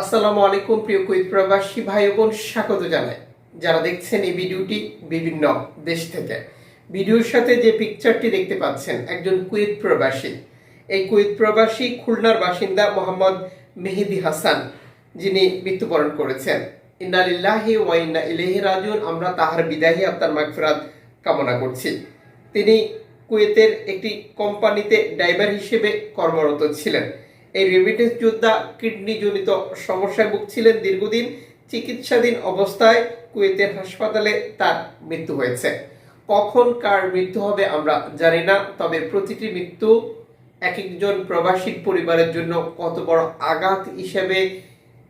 আসসালামু আলাইকুম প্রিয় কুইত প্রবাসী ভাই বোন, স্বাগত জানাই। যারা দেখছেন এই ভিডিওটি বিভিন্ন দেশ থেকে। ভিডিওর সাথে যে পিকচারটি দেখতে পাচ্ছেন, একজন কুয়েত প্রবাসী। এই কুয়েত প্রবাসী খুলনার বাসিন্দা মোহাম্মদ মেহেদি হাসান, যিনি মৃত্যুবরণ করেছেন। ইন্নালিল্লাহি ওয়া ইন্না ইলাইহি রাজিউন, আমরা তাহার বিদায়ী আত্মার মাগফিরাত কামনা করছি। তিনি কুয়েতের একটি কোম্পানিতে ড্রাইভার হিসেবে কর্মরত ছিলেন। এই রেমিটেন্স যোদ্ধা কিডনি জনিত সমস্যায় ভুগছিলেন দীর্ঘদিন, চিকিৎসাধীন অবস্থায় কুয়েতের হাসপাতালে তার মৃত্যু হয়েছে। কখন কার মৃত্যু হবে আমরা জানি না, তবে প্রতিটি মৃত্যু এক একজন প্রবাসী পরিবারের জন্য কত বড় আঘাত হিসেবে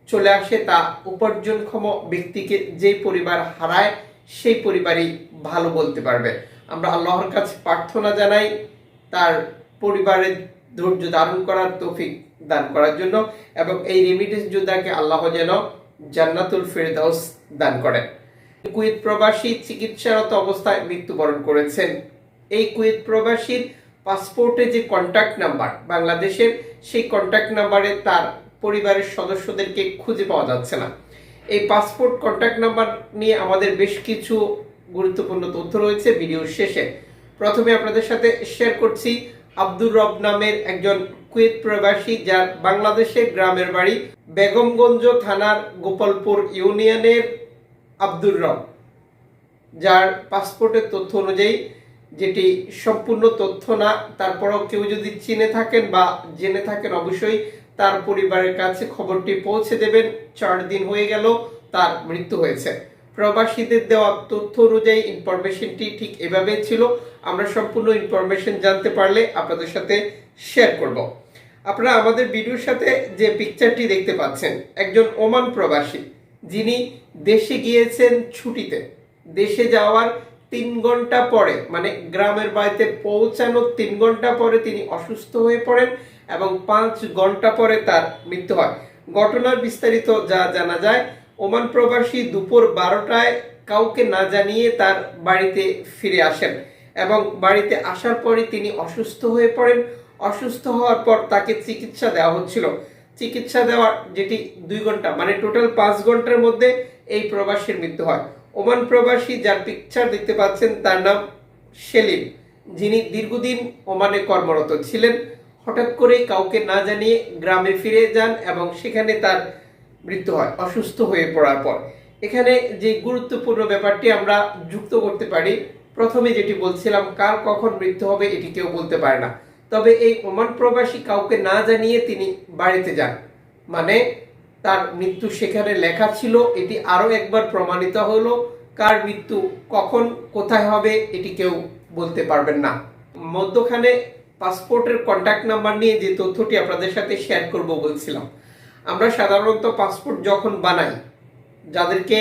চলে আসে তা উপার্জনক্ষম ব্যক্তিকে যে পরিবার হারায়, সেই পরিবারই ভালো বলতে পারবে। আমরা আল্লাহর কাছে প্রার্থনা জানাই, তার পরিবারের ধৈর্য ধারণ করার তৌফিক দান করার জন্য এবং এই রেমিটেন্স যোদ্ধাকে আল্লাহ যেন জান্নাতুল ফেরদাউস দান করেন। কুয়েত প্রবাসী চিকিৎসারত অবস্থায় মৃত্যুবরণ করেছেন। এই কুয়েত প্রবাসীর পাসপোর্টে যে কন্ট্যাক্ট নাম্বার বাংলাদেশের সেই কন্ট্যাক্ট নাম্বারে তার পরিবারের সদস্যদেরকে খুঁজে পাওয়া যাচ্ছে না। এই পাসপোর্ট কন্ট্যাক্ট নাম্বার নিয়ে আমাদের বেশ কিছু গুরুত্বপূর্ণ তথ্য রয়েছে ভিডিওর শেষে। প্রথমে আপনাদের সাথে শেয়ার করছি আব্দুর রব নামের একজন কুয়েত প্রবাসী যার বাংলাদেশের গ্রামের বাড়ি বেগমগঞ্জ থানার গোপালপুর ইউনিয়নের আব্দুর রব, যার পাসপোর্টের তথ্য অনুযায়ী যেটি সম্পূর্ণ তথ্য না, তারপরও কেউ যদি চিনে থাকেন বা জেনে থাকেন অবশ্যই তার পরিবারের কাছে খবরটি পৌঁছে দেবেন। চার দিন হয়ে গেল, তার মৃত্যু হয়েছে। প্রবাসীদের দেওয়া তথ্য অনুযায়ী ইনফরমেশনটি ঠিক এভাবে ছিল। আমরা সম্পূর্ণ ইনফরমেশন জানতে পারলে আপনাদের সাথে শেয়ার করব। আপনারা আমাদের ভিডিওর সাথে যে পিকচারটি দেখতে পাচ্ছেন, একজন ওমান প্রবাসী, যিনি দেশে গিয়েছেন ছুটিতে। দেশে যাওয়ার তিন ঘণ্টা পরে মানে গ্রামের বাড়িতে পৌঁছানোর তিন ঘণ্টা পরে তিনি অসুস্থ হয়ে পড়েন এবং পাঁচ ঘণ্টা পরে তার মৃত্যু হয়। ঘটনার বিস্তারিত যা জানা যায়, ওমান প্রবাসী দুপুর বারোটায় কাউকে না জানিয়ে তার বাড়িতে ফিরে আসেন এবং বাড়িতে আসার পরে তিনি অসুস্থ হয়ে পড়েন। অসুস্থ হওয়ার পর তাকে চিকিৎসা দেওয়া হচ্ছিল। চিকিৎসা দেওয়ার যেটি দুই ঘণ্টা মানে টোটাল পাঁচ ঘণ্টার মধ্যে এই প্রবাসীর মৃত্যু হয়। ওমান প্রবাসী যার পিকচার দেখতে পাচ্ছেন, তার নাম সেলিম। যিনি দীর্ঘদিন ওমানে কর্মরত ছিলেন। হঠাৎ করে কাউকে না জানিয়ে গ্রামে ফিরে যান এবং সেখানে তার মৃত্যু হয়, অসুস্থ হয়ে পড়ার পর। এখানে যে গুরুত্বপূর্ণ ব্যাপারটি আমরা যুক্ত করতে পারি, প্রথমে যেটি বলছিলাম, কার কখন মৃত্যু হবে এটি কেউ বলতে পারে না। তবে এই ওমান প্রবাসী কাউকে না জানিয়ে তিনি বাড়িতে যান। মানে তার মৃত্যু সেখানে লেখা ছিল, এটি আরও একবার প্রমাণিত হলো, কার মৃত্যু, কখন, কোথায় হবে, এটি কেউ বলতে পারবেন না। মধ্যখানে পাসপোর্টের কন্ট্যাক্ট নাম্বার নিয়ে যে তথ্যটি আপনাদের সাথে শেয়ার করব বলছিলাম। আমরা সাধারণত পাসপোর্ট যখন বানাই, যাদেরকে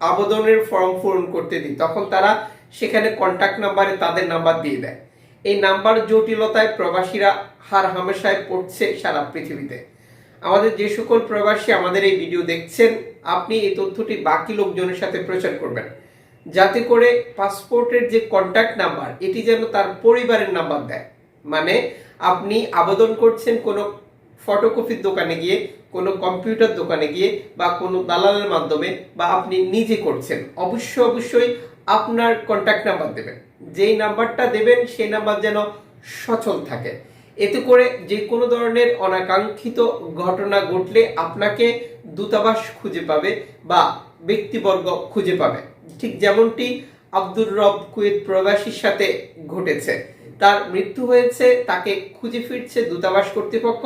আবেদনের ফর্ম পূরণ করতে দিই, তখন তারা সেখানে কন্ট্যাক্ট নাম্বারে তাদের নাম্বার দিয়ে দেয়। এই নাম্বার জটিলতায় প্রবাসীরা হার হামেশায় পড়ছে সারা পৃথিবীতে। আমাদের যে সকল প্রবাসী আমাদের এই ভিডিও দেখছেন, আপনি এই তথ্যটি বাকি লোকজনের সাথে প্রচার করবেন। যাতে করে পাসপোর্টের যে কন্ট্যাক্ট নাম্বার এটি যেন তার পরিবারের নাম্বার দেয়। মানে আপনি আবেদন করছেন কোনো ফটোকপির দোকানে গিয়ে, কোনো কম্পিউটার দোকানে গিয়ে, বা কোনো দালালের মাধ্যমে, বা আপনি নিজে করছেন, অবশ্যই অবশ্যই আপনার কন্ট্যাক্ট নাম্বার দেবেন। যেই নাম্বারটা দেবেন, সেই নাম্বার যেন সচল থাকে। এতে করে যে কোনো ধরনের অনাকাঙ্ক্ষিত ঘটনা ঘটলে আপনাকে দূতাবাস খুঁজে পাবে বা ব্যক্তিবর্গ খুঁজে পাবে। ঠিক যেমনটি আব্দুর রব কুয়েত প্রবাসীর সাথে ঘটেছে। তার মৃত্যু হয়েছে, তাকে খুঁজে ফিরছে দূতাবাস কর্তৃপক্ষ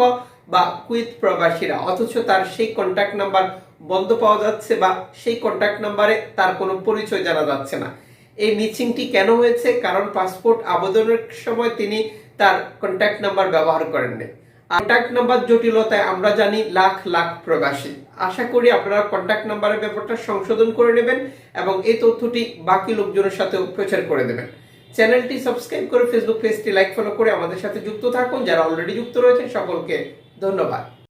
বা কুয়েত প্রবাসীরা। অথচ তার সেই কন্ট্যাক্ট নাম্বার বন্ধ পাওয়া যাচ্ছে বা সেই কন্ট্যাক্ট নাম্বারে তার কোনো পরিচয় জানা যাচ্ছে না। এই মিচিংটি কেন হয়েছে? কারণ পাসপোর্ট আবেদনের সময় তিনি তার কন্ট্যাক্ট নাম্বার ব্যবহার করেননি। কন্ট্যাক্ট নাম্বার জটিলতায় আমরা জানি লাখ লাখ প্রবাসী। আশা করি আপনারা কন্ট্যাক্ট নাম্বারের ব্যাপারটা সংশোধন করে নেবেন এবং এই তথ্যটি বাকি লোকজনের সাথেও প্রচার করে দেবেন। চ্যানেলটি সাবস্ক্রাইব করে ফেসবুক পেজটি লাইক ফলো করে আমাদের সাথে যুক্ত থাকুন। যারা অলরেডি যুক্ত রয়েছেন, সকলকে ধন্যবাদ।